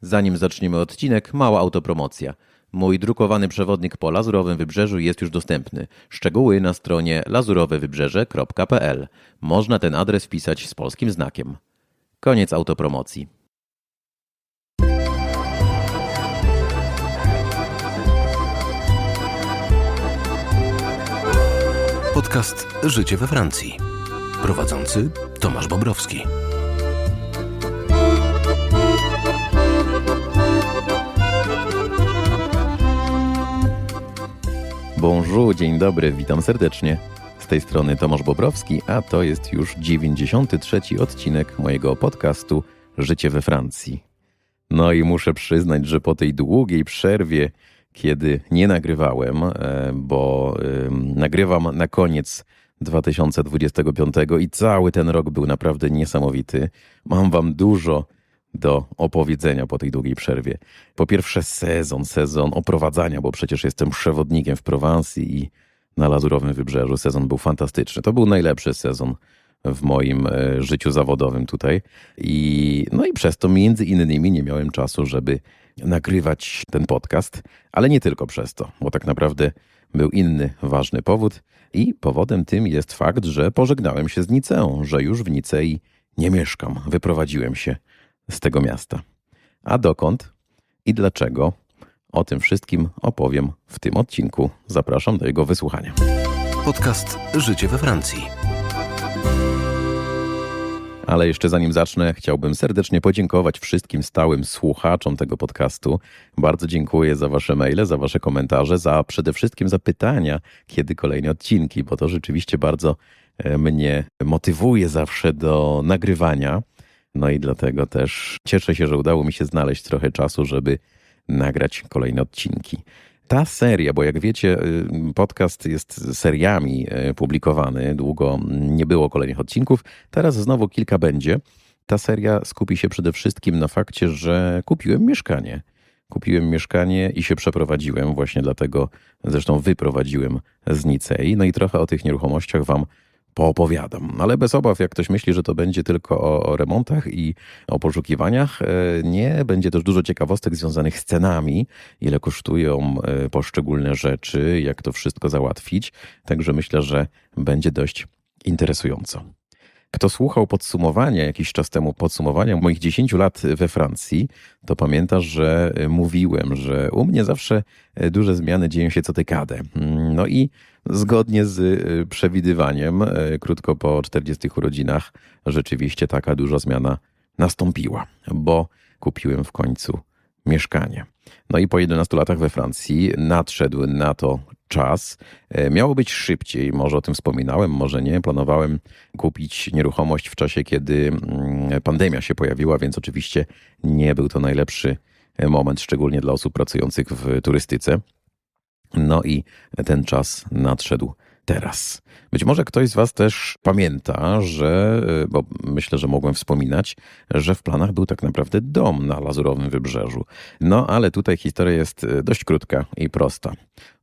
Zanim zaczniemy odcinek, mała autopromocja. Mój drukowany przewodnik po Lazurowym Wybrzeżu jest już dostępny. Szczegóły na stronie lazurowewybrzeże.pl. Można ten adres wpisać z polskim znakiem. Koniec autopromocji. Podcast Życie we Francji. Prowadzący Tomasz Bobrowski. Bonjour, dzień dobry, witam serdecznie. Z tej strony Tomasz Bobrowski, a to jest już 93 odcinek mojego podcastu Życie we Francji. No i muszę przyznać, że po tej długiej przerwie, kiedy nie nagrywałem, e, bo nagrywam na koniec 2025 i cały ten rok był naprawdę niesamowity. Mam wam dużo do opowiedzenia po tej długiej przerwie. Po pierwsze sezon, sezon oprowadzania, bo przecież jestem przewodnikiem w Prowansji i na Lazurowym Wybrzeżu. Sezon był fantastyczny. To był najlepszy sezon w moim e, życiu zawodowym tutaj. I, no i przez to między innymi nie miałem czasu, żeby nagrywać ten podcast, ale nie tylko przez to, bo tak naprawdę był inny ważny powód i powodem tym jest fakt, że pożegnałem się z Niceą, że już w Nicei nie mieszkam. Wyprowadziłem się z tego miasta. A dokąd i dlaczego? O tym wszystkim opowiem w tym odcinku. Zapraszam do jego wysłuchania. Podcast Życie we Francji. Ale jeszcze zanim zacznę, chciałbym serdecznie podziękować wszystkim stałym słuchaczom tego podcastu. Bardzo dziękuję za Wasze maile, za Wasze komentarze, za przede wszystkim za pytania, kiedy kolejne odcinki, bo to rzeczywiście bardzo e, mnie motywuje zawsze do nagrywania. No i dlatego też cieszę się, że udało mi się znaleźć trochę czasu, żeby nagrać kolejne odcinki. Ta seria, bo jak wiecie, y, podcast jest seriami y, publikowany, długo nie było kolejnych odcinków, teraz znowu kilka będzie. Ta seria skupi się przede wszystkim na fakcie, że kupiłem mieszkanie. Kupiłem mieszkanie i się przeprowadziłem, właśnie dlatego zresztą wyprowadziłem z Nicei. No i trochę o tych nieruchomościach Wam poopowiadam. Ale bez obaw, jak ktoś myśli, że to będzie tylko o, o, remontach i o poszukiwaniach, e, nie, będzie też dużo ciekawostek związanych z cenami, ile kosztują e, poszczególne rzeczy, jak to wszystko załatwić. Także myślę, że będzie dość interesująco. Kto słuchał podsumowania jakiś czas temu, podsumowania moich 10 lat we Francji, to pamiętasz, że mówiłem, że u mnie zawsze duże zmiany dzieją się co dekadę. No i zgodnie z przewidywaniem, krótko po 40 urodzinach, rzeczywiście taka duża zmiana nastąpiła, bo kupiłem w końcu mieszkanie. No i po 11 latach we Francji nadszedł na to czas. Miało być szybciej, może o tym wspominałem, może nie. Planowałem kupić nieruchomość w czasie, kiedy pandemia się pojawiła, więc oczywiście nie był to najlepszy moment, szczególnie dla osób pracujących w turystyce. No i ten czas nadszedł teraz. Być może ktoś z Was też pamięta, że, bo myślę, że mogłem wspominać, że w planach był tak naprawdę dom na Lazurowym Wybrzeżu. No ale tutaj historia jest dość krótka i prosta.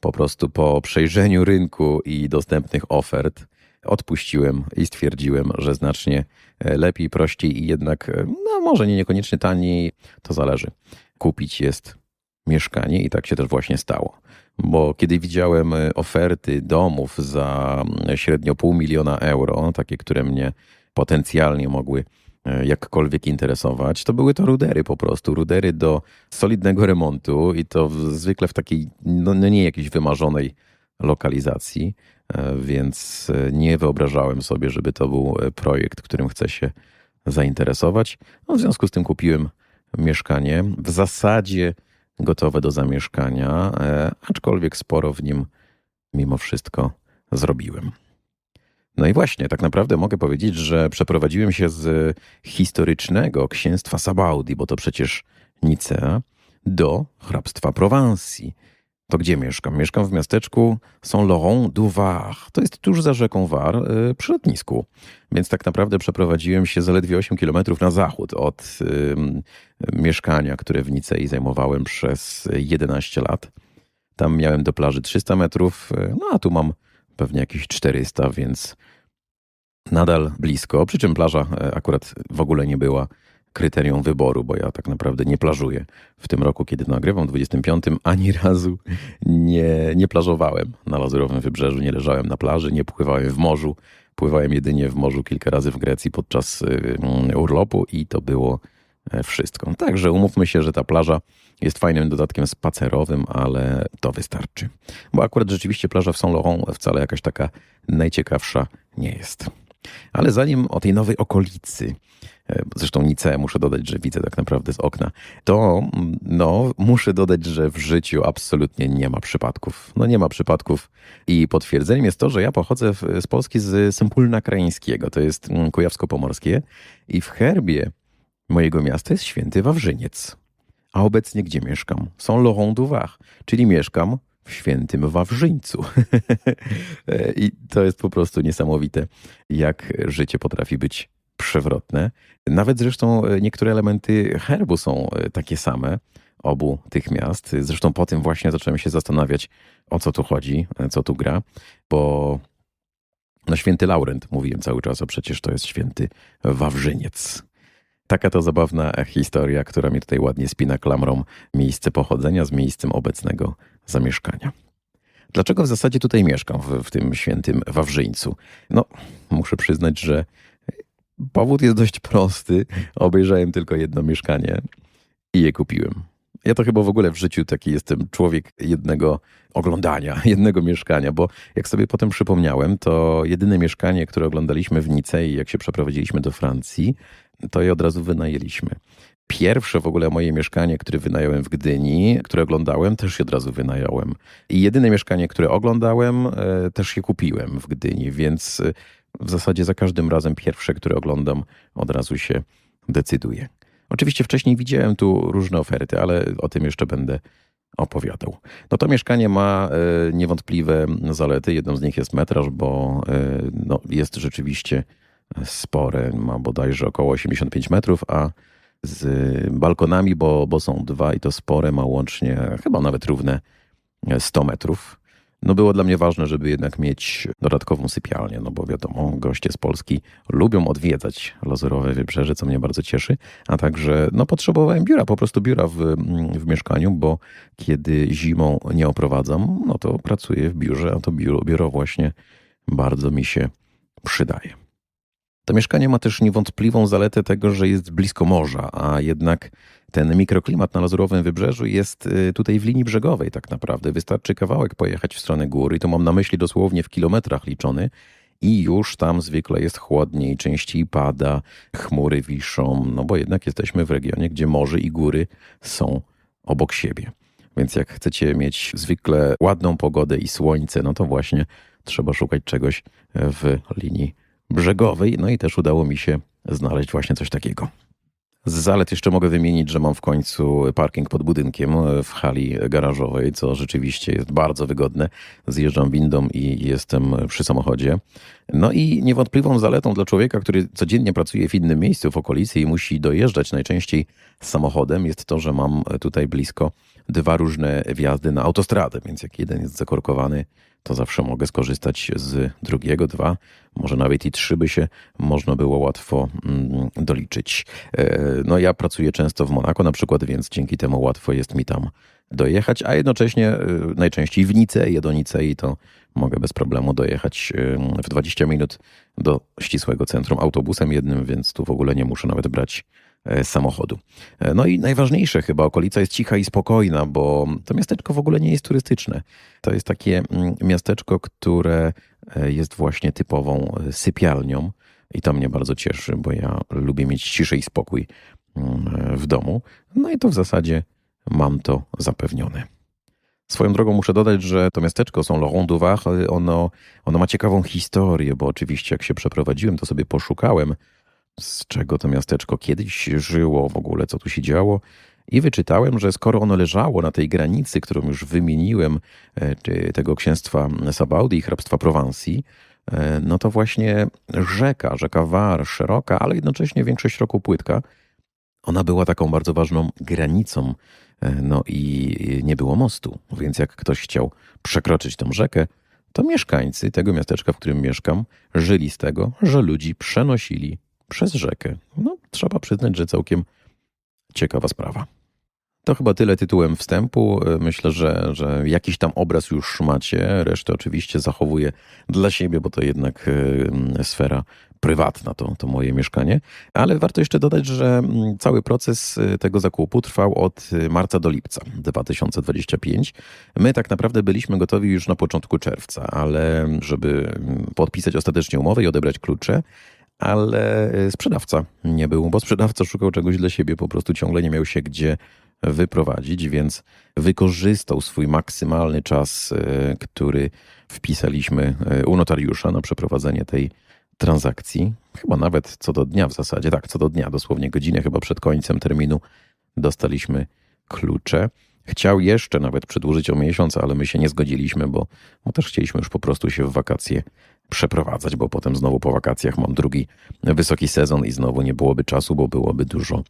Po prostu po przejrzeniu rynku i dostępnych ofert odpuściłem i stwierdziłem, że znacznie lepiej, prościej i jednak, no może nie niekoniecznie taniej, to zależy. Kupić jest mieszkanie i tak się też właśnie stało bo kiedy widziałem oferty domów za średnio pół miliona euro, takie, które mnie potencjalnie mogły jakkolwiek interesować, to były to rudery po prostu, rudery do solidnego remontu i to zwykle w takiej, no, no nie jakiejś wymarzonej lokalizacji, więc nie wyobrażałem sobie, żeby to był projekt, którym chcę się zainteresować. No, w związku z tym kupiłem mieszkanie. W zasadzie gotowe do zamieszkania, aczkolwiek sporo w nim mimo wszystko zrobiłem. No i właśnie, tak naprawdę mogę powiedzieć, że przeprowadziłem się z historycznego księstwa Sabaudi, bo to przecież Nicea, do hrabstwa Prowansji. To gdzie mieszkam? Mieszkam w miasteczku Saint-Laurent-du-Var. To jest tuż za rzeką Var, yy, przy lotnisku. Więc tak naprawdę przeprowadziłem się zaledwie 8 kilometrów na zachód od mieszkania, które w Nicei zajmowałem przez 11 lat. Tam miałem do plaży 300 metrów, no a tu mam pewnie jakieś 400, więc nadal blisko. Przy czym plaża akurat w ogóle nie była kryterium wyboru, bo ja tak naprawdę nie plażuję. W tym roku, kiedy nagrywam, 25, ani razu nie, nie plażowałem na Lazurowym Wybrzeżu, nie leżałem na plaży, nie pływałem w morzu. Pływałem jedynie w morzu kilka razy w Grecji podczas y, urlopu i to było e, wszystko. Także umówmy się, że ta plaża jest fajnym dodatkiem spacerowym, ale to wystarczy. Bo akurat rzeczywiście plaża w Saint-Laurent wcale jakaś taka najciekawsza nie jest. Ale zanim o tej nowej okolicy, zresztą Nicea muszę dodać, że widzę tak naprawdę z okna, to mm, no, muszę dodać, że w życiu absolutnie nie ma przypadków. No nie ma przypadków i potwierdzeniem jest to, że ja pochodzę z Polski z Sempólna Krajeńskiego, to jest mm, Kujawsko-Pomorskie i w herbie mojego miasta jest święty Wawrzyniec. A obecnie gdzie mieszkam? Są Laurent du czyli mieszkam w świętym Wawrzyńcu. I to jest po prostu niesamowite, jak życie potrafi być przewrotne. Nawet zresztą e, niektóre elementy herbu są e, takie same obu tych miast. Zresztą po tym właśnie zacząłem się zastanawiać, o co tu chodzi, e, co tu gra, bo no święty Laurent mówiłem cały czas, a przecież to jest święty Wawrzyniec. Taka to zabawna historia, która mi tutaj ładnie spina klamrą miejsce pochodzenia z miejscem obecnego zamieszkania. Dlaczego w zasadzie tutaj mieszkam, w, w tym świętym Wawrzyńcu? No, muszę przyznać, że powód jest dość prosty. Obejrzałem tylko jedno mieszkanie i je kupiłem. Ja to chyba w ogóle w życiu taki jestem człowiek jednego oglądania, jednego mieszkania, bo jak sobie potem przypomniałem, to jedyne mieszkanie, które oglądaliśmy w Nicei, jak się przeprowadziliśmy do Francji, to je od razu wynajęliśmy. Pierwsze w ogóle moje mieszkanie, które wynająłem w Gdyni, które oglądałem, też je od razu wynająłem. I jedyne mieszkanie, które oglądałem, e, też je kupiłem w Gdyni, więc w zasadzie za każdym razem pierwsze, które oglądam, od razu się decyduję. Oczywiście wcześniej widziałem tu różne oferty, ale o tym jeszcze będę opowiadał. No to mieszkanie ma e, niewątpliwe zalety. Jedną z nich jest metraż, bo e, no, jest rzeczywiście spore. Ma bodajże około 85 metrów, a z balkonami, bo, bo są dwa i to spore, ma łącznie chyba nawet równe 100 metrów. No było dla mnie ważne, żeby jednak mieć dodatkową sypialnię, no bo wiadomo, goście z Polski lubią odwiedzać Lazurowe Wybrzeże, co mnie bardzo cieszy, a także no potrzebowałem biura, po prostu biura w, w mieszkaniu, bo kiedy zimą nie oprowadzam, no to pracuję w biurze, a to biuro, biuro właśnie bardzo mi się przydaje. To mieszkanie ma też niewątpliwą zaletę tego, że jest blisko morza, a jednak ten mikroklimat na Lazurowym Wybrzeżu jest y, tutaj w linii brzegowej tak naprawdę. Wystarczy kawałek pojechać w stronę góry, i to mam na myśli dosłownie w kilometrach liczony, i już tam zwykle jest chłodniej, częściej pada, chmury wiszą, no bo jednak jesteśmy w regionie, gdzie morze i góry są obok siebie. Więc jak chcecie mieć zwykle ładną pogodę i słońce, no to właśnie trzeba szukać czegoś w linii brzegowej. No i też udało mi się znaleźć właśnie coś takiego. Z zalet jeszcze mogę wymienić, że mam w końcu parking pod budynkiem w hali garażowej, co rzeczywiście jest bardzo wygodne. Zjeżdżam windą i jestem przy samochodzie. No i niewątpliwą zaletą dla człowieka, który codziennie pracuje w innym miejscu w okolicy i musi dojeżdżać najczęściej samochodem, jest to, że mam tutaj blisko dwa różne wjazdy na autostradę, więc jak jeden jest zakorkowany, to zawsze mogę skorzystać z drugiego, dwa, może nawet i trzy by się można było łatwo mm, doliczyć. E, No ja pracuję często w Monako na przykład, więc dzięki temu łatwo jest mi tam dojechać, a jednocześnie e, najczęściej w Nicei, do Nicei to mogę bez problemu dojechać e, w 20 minut do ścisłego centrum autobusem jednym, więc tu w ogóle nie muszę nawet brać samochodu. E, No i najważniejsze chyba, okolica jest cicha i spokojna, bo to miasteczko w ogóle nie jest turystyczne. To jest takie mm, miasteczko, które e, jest właśnie typową e, sypialnią i to mnie bardzo cieszy, bo ja lubię mieć ciszę i spokój mm, w domu. No i to w zasadzie mam to zapewnione. Swoją drogą muszę dodać, że to miasteczko są Laurent du Var, ono, ono ma ciekawą historię, bo oczywiście jak się przeprowadziłem, to sobie poszukałem, z czego to miasteczko kiedyś żyło, w ogóle co tu się działo. I wyczytałem, że skoro ono leżało na tej granicy, którą już wymieniłem, e, tego księstwa Sabaudi i hrabstwa Prowansji, e, no to właśnie rzeka, rzeka War, szeroka, ale jednocześnie większość roku płytka, ona była taką bardzo ważną granicą, e, no i nie było mostu, więc jak ktoś chciał przekroczyć tą rzekę, to mieszkańcy tego miasteczka, w którym mieszkam, żyli z tego, że ludzi przenosili przez rzekę. No, trzeba przyznać, że całkiem ciekawa sprawa. To chyba tyle tytułem wstępu. Myślę, że, że jakiś tam obraz już macie. Resztę oczywiście zachowuję dla siebie, bo to jednak e, sfera prywatna, to, to moje mieszkanie. Ale warto jeszcze dodać, że mm, cały proces e, tego zakupu trwał od marca do lipca 2025. My tak naprawdę byliśmy gotowi już na początku czerwca, ale żeby mm, podpisać ostatecznie umowę i odebrać klucze, ale e, sprzedawca nie był, bo sprzedawca szukał czegoś dla siebie, po prostu ciągle nie miał się gdzie wyprowadzić, więc wykorzystał swój maksymalny czas, e, który wpisaliśmy e, u notariusza na przeprowadzenie tej transakcji. Chyba nawet co do dnia w zasadzie, tak, co do dnia, dosłownie godzinę chyba przed końcem terminu dostaliśmy klucze. Chciał jeszcze nawet przedłużyć o miesiąc, ale my się nie zgodziliśmy, bo, bo też chcieliśmy już po prostu się w wakacje przeprowadzać, bo potem znowu po wakacjach mam drugi wysoki sezon i znowu nie byłoby czasu, bo byłoby dużo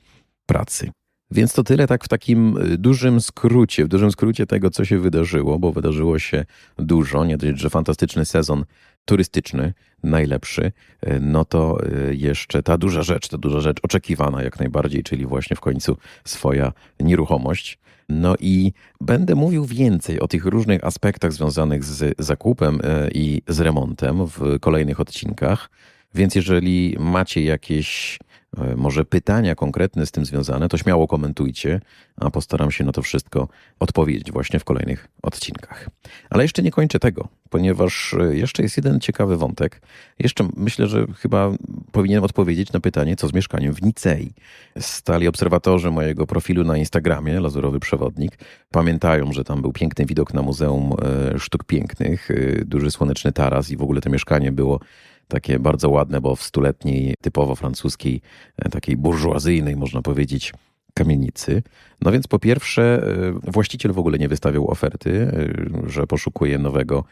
pracy. Więc to tyle tak w takim y, dużym skrócie, w dużym skrócie tego, co się wydarzyło, bo wydarzyło się dużo, nie dość, że fantastyczny sezon turystyczny, najlepszy, y, no to y, jeszcze ta duża rzecz, ta duża rzecz oczekiwana jak najbardziej, czyli właśnie w końcu swoja nieruchomość. No i będę mówił więcej o tych różnych aspektach związanych z zakupem i z remontem w kolejnych odcinkach. Więc jeżeli macie jakieś E, może pytania konkretne z tym związane, to śmiało komentujcie, a postaram się na to wszystko odpowiedzieć właśnie w kolejnych odcinkach. Ale jeszcze nie kończę tego, ponieważ e, jeszcze jest jeden ciekawy wątek. Jeszcze myślę, że chyba powinienem odpowiedzieć na pytanie, co z mieszkaniem w Nicei. Stali obserwatorzy mojego profilu na Instagramie, Lazurowy Przewodnik, pamiętają, że tam był piękny widok na Muzeum e, Sztuk Pięknych, duży słoneczny taras i w ogóle to mieszkanie było takie bardzo ładne, bo w stuletniej, typowo francuskiej, e, takiej burżuazyjnej, można powiedzieć, kamienicy. No więc po pierwsze, e, właściciel w ogóle nie wystawiał oferty, e, że poszukuje nowego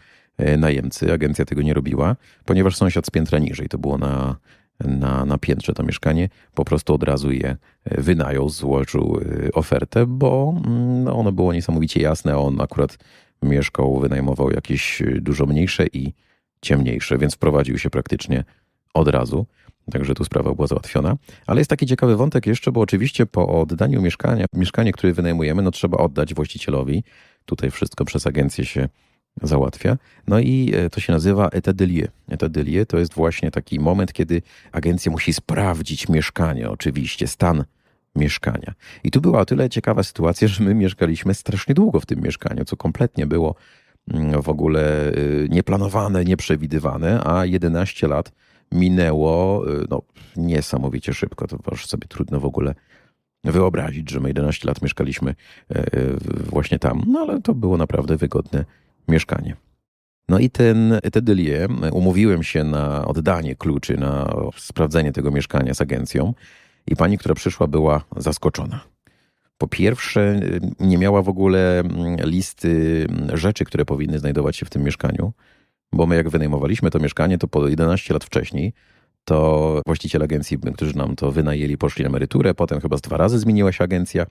najemcy. Agencja tego nie robiła, ponieważ sąsiad z piętra niżej, to było na, na, na piętrze to mieszkanie, po prostu od razu je wynajął, złożył ofertę, bo mm, no, ono było niesamowicie jasne, a on akurat mieszkał, wynajmował jakieś dużo mniejsze i ciemniejsze, więc wprowadził się praktycznie od razu. Także tu sprawa była załatwiona. Ale jest taki ciekawy wątek jeszcze, bo oczywiście po oddaniu mieszkania, mieszkanie, które wynajmujemy, no trzeba oddać właścicielowi. Tutaj wszystko przez agencję się załatwia. No i e, to się nazywa de lieu to jest właśnie taki moment, kiedy agencja musi sprawdzić mieszkanie, oczywiście, stan mieszkania. I tu była o tyle ciekawa sytuacja, że my mieszkaliśmy strasznie długo w tym mieszkaniu, co kompletnie było w ogóle y, nieplanowane, nieprzewidywane, a 11 lat minęło y, no, niesamowicie szybko. To aż sobie trudno w ogóle wyobrazić, że my 11 lat mieszkaliśmy y, właśnie tam, no ale to było naprawdę wygodne mieszkanie. No i ten Etedelier, umówiłem się na oddanie kluczy, na sprawdzenie tego mieszkania z agencją i pani, która przyszła, była zaskoczona. Po pierwsze, nie miała w ogóle mm, listy mm, rzeczy, które powinny znajdować się w tym mieszkaniu, bo my jak wynajmowaliśmy to mieszkanie, to po 11 lat wcześniej, to właściciel agencji, którzy nam to wynajęli, poszli na emeryturę, potem chyba z dwa razy zmieniła się agencja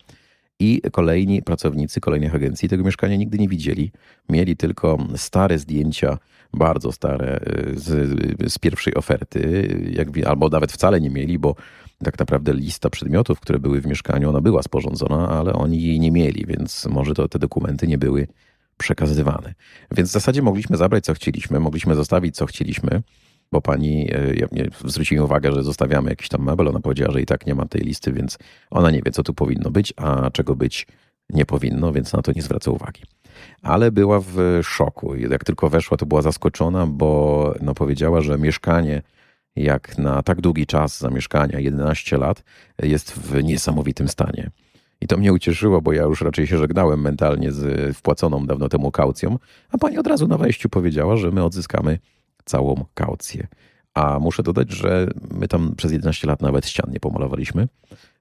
i kolejni pracownicy kolejnych agencji tego mieszkania nigdy nie widzieli. Mieli tylko stare zdjęcia, bardzo stare, y, z, z pierwszej oferty, jak, albo nawet wcale nie mieli, bo tak naprawdę lista przedmiotów, które były w mieszkaniu, ona była sporządzona, ale oni jej nie mieli, więc może to te dokumenty nie były przekazywane. Więc w zasadzie mogliśmy zabrać co chcieliśmy, mogliśmy zostawić co chcieliśmy, bo pani e, ja, zwróciła mi uwagę, że zostawiamy jakiś tam mebel, ona powiedziała, że i tak nie ma tej listy, więc ona nie wie, co tu powinno być, a czego być nie powinno, więc na to nie zwraca uwagi. Ale była w szoku. Jak tylko weszła, to była zaskoczona, bo no, powiedziała, że mieszkanie jak na tak długi czas zamieszkania, 11 lat, jest w niesamowitym stanie. I to mnie ucieszyło, bo ja już raczej się żegnałem mentalnie z wpłaconą dawno temu kaucją, a pani od razu na wejściu powiedziała, że my odzyskamy całą kaucję. A muszę dodać, że my tam przez 11 lat nawet ścian nie pomalowaliśmy.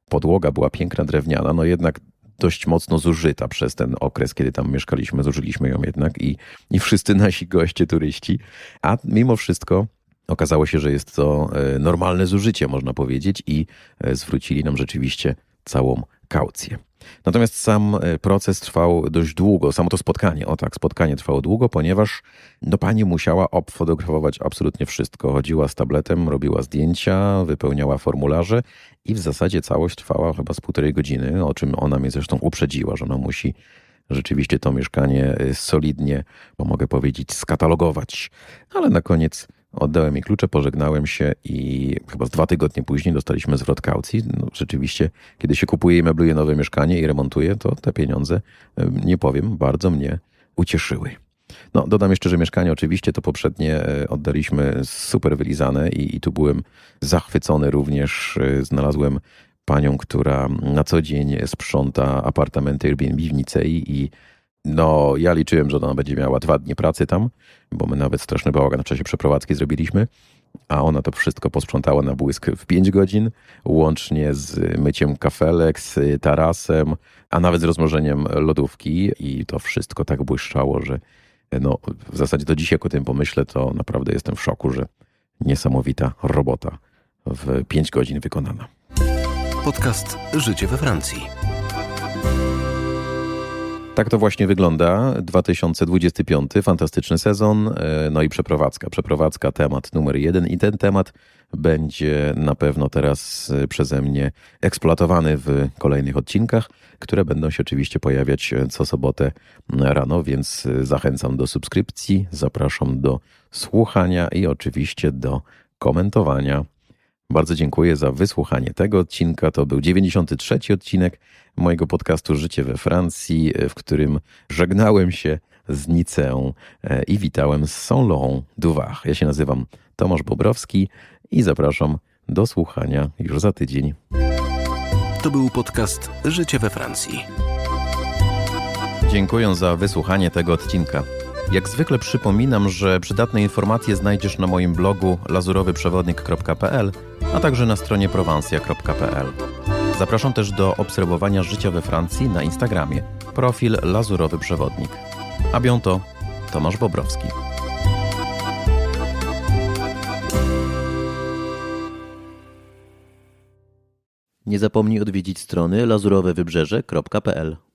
Podłoga była piękna, drewniana, no jednak dość mocno zużyta przez ten okres, kiedy tam mieszkaliśmy. Zużyliśmy ją jednak i, i wszyscy nasi goście, turyści. A mimo wszystko Okazało się, że jest to e, normalne zużycie, można powiedzieć, i e, zwrócili nam rzeczywiście całą kaucję. Natomiast sam e, proces trwał dość długo, samo to spotkanie, o tak, spotkanie trwało długo, ponieważ no, pani musiała obfotografować absolutnie wszystko. Chodziła z tabletem, robiła zdjęcia, wypełniała formularze i w zasadzie całość trwała chyba z półtorej godziny, o czym ona mnie zresztą uprzedziła, że ona musi rzeczywiście to mieszkanie y, solidnie, bo mogę powiedzieć, skatalogować. Ale na koniec oddałem jej klucze, pożegnałem się i chyba z dwa tygodnie później dostaliśmy zwrot kaucji. No, rzeczywiście, kiedy się kupuje i mebluje nowe mieszkanie i remontuje, to te pieniądze, nie powiem, bardzo mnie ucieszyły. No, dodam jeszcze, że mieszkanie oczywiście to poprzednie y, oddaliśmy super wylizane i, i tu byłem zachwycony również. Znalazłem panią, która na co dzień sprząta apartamenty Airbnb w Nicei i no, ja liczyłem, że ona będzie miała dwa dni pracy tam, bo my nawet straszny bałagan w czasie przeprowadzki zrobiliśmy, a ona to wszystko posprzątała na błysk w 5 godzin, łącznie z myciem kafelek, z tarasem, a nawet z rozmnożeniem lodówki i to wszystko tak błyszczało, że no, w zasadzie do dzisiaj, jak o tym pomyślę, to naprawdę jestem w szoku, że niesamowita robota w 5 godzin wykonana. Podcast Życie we Francji. Tak to właśnie wygląda. 2025, fantastyczny sezon, e, no i przeprowadzka. Przeprowadzka temat numer jeden i ten temat będzie na pewno teraz e, przeze mnie eksploatowany w kolejnych odcinkach, które będą się oczywiście pojawiać e, co sobotę rano, więc zachęcam do subskrypcji, zapraszam do słuchania i oczywiście do komentowania. Bardzo dziękuję za wysłuchanie tego odcinka. To był 93 odcinek mojego podcastu Życie we Francji, w którym żegnałem się z Niceą e, i witałem z Saint-Laurent du Var. Ja się nazywam Tomasz Bobrowski i zapraszam do słuchania już za tydzień. To był podcast Życie we Francji. Dziękuję za wysłuchanie tego odcinka. Jak zwykle przypominam, że przydatne informacje znajdziesz na moim blogu lazurowyprzewodnik.pl, a także na stronie prowansja.pl. Zapraszam też do obserwowania życia we Francji na Instagramie. Profil Lazurowy Przewodnik. A bią Tomasz Bobrowski. Nie zapomnij odwiedzić strony lazurowewybrzeże.pl